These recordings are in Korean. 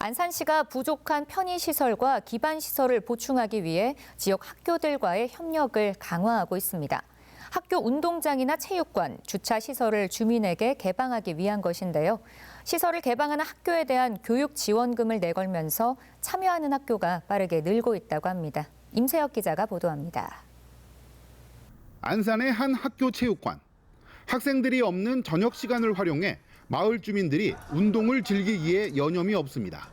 안산시가 부족한 편의시설과 기반시설을 보충하기 위해 지역 학교들과의 협력을 강화하고 있습니다. 학교 운동장이나 체육관, 주차시설을 주민에게 개방하기 위한 것인데요. 시설을 개방하는 학교에 대한 교육 지원금을 내걸면서 참여하는 학교가 빠르게 늘고 있다고 합니다. 임세혁 기자가 보도합니다. 안산의 한 학교 체육관. 학생들이 없는 저녁 시간을 활용해 마을 주민들이 운동을 즐기기에 여념이 없습니다.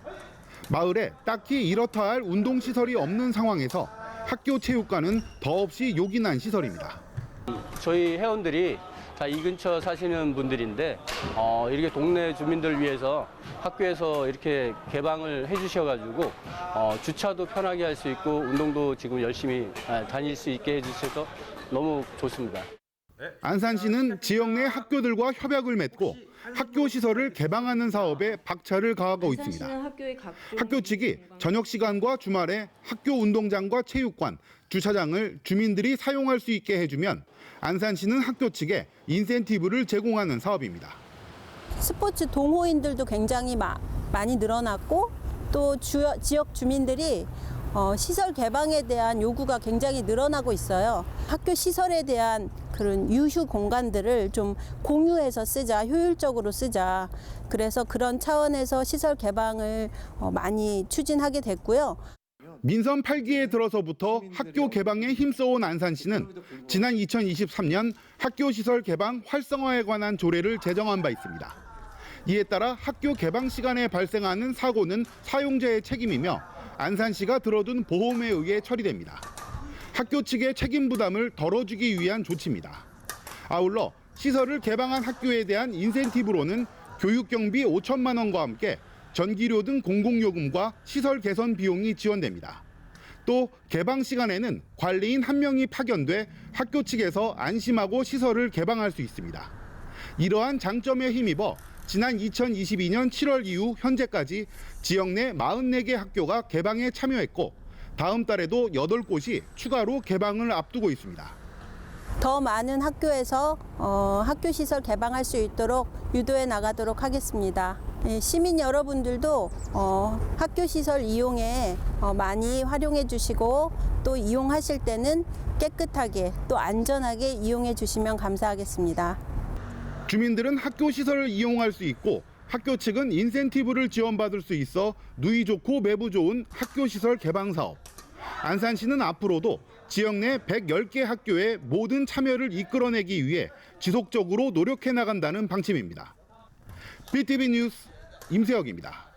마을에 딱히 이렇다 할 운동 시설이 없는 상황에서 학교 체육관은 더없이 요긴한 시설입니다. 저희 회원들이 다 이 근처 사시는 분들인데 어, 이렇게 동네 주민들 위해서 학교에서 이렇게 개방을 해주셔가지고 어, 주차도 편하게 할 수 있고 운동도 지금 열심히 아, 다닐 수 있게 해주셔서 너무 좋습니다. 안산시는 지역 내 학교들과 협약을 맺고 학교 시설을 개방하는 사업에 박차를 가하고 있습니다. 학교 측이 저녁 시간과 주말에 학교 운동장과 체육관, 주차장을 주민들이 사용할 수 있게 해주면 안산시는 학교 측에 인센티브를 제공하는 사업입니다. 스포츠 동호인들도 굉장히 마- 많이 늘어났고 또 주- 지역 주민들이 어, 시설 개방에 대한 요구가 굉장히 늘어나고 있어요. 학교 시설에 대한 그런 유휴 공간들을 좀 공유해서 쓰자, 효율적으로 쓰자. 그래서 그런 차원에서 시설 개방을 어, 많이 추진하게 됐고요. 민선 8기에 들어서부터 학교 개방에 힘써온 안산시는 지난 2023년 학교 시설 개방 활성화에 관한 조례를 제정한 바 있습니다. 이에 따라 학교 개방 시간에 발생하는 사고는 사용자의 책임이며 안산시가 들어둔 보험에 의해 처리됩니다. 학교 측의 책임 부담을 덜어주기 위한 조치입니다. 아울러 시설을 개방한 학교에 대한 인센티브로는 교육 경비 5천만 원과 함께 전기료 등 공공요금과 시설 개선 비용이 지원됩니다. 또 개방 시간에는 관리인 한 명이 파견돼 학교 측에서 안심하고 시설을 개방할 수 있습니다. 이러한 장점에 힘입어 지난 2022년 7월 이후 현재까지 지역 내 44개 학교가 개방에 참여했고 다음 달에도 8곳이 추가로 개방을 앞두고 있습니다. 더 많은 학교에서 어, 학교 시설 개방할 수 있도록 유도해 나가도록 하겠습니다. 예, 시민 여러분들도 어, 학교 시설 이용에 어, 많이 활용해 주시고 또 이용하실 때는 깨끗하게 또 안전하게 이용해 주시면 감사하겠습니다. 주민들은 학교 시설을 이용할 수 있고 학교 측은 인센티브를 지원받을 수 있어 누이 좋고 매부 좋은 학교 시설 개방 사업. 안산시는 앞으로도 지역 내 110개 학교의 모든 참여를 이끌어내기 위해 지속적으로 노력해 나간다는 방침입니다. BTV 뉴스 임세혁입니다.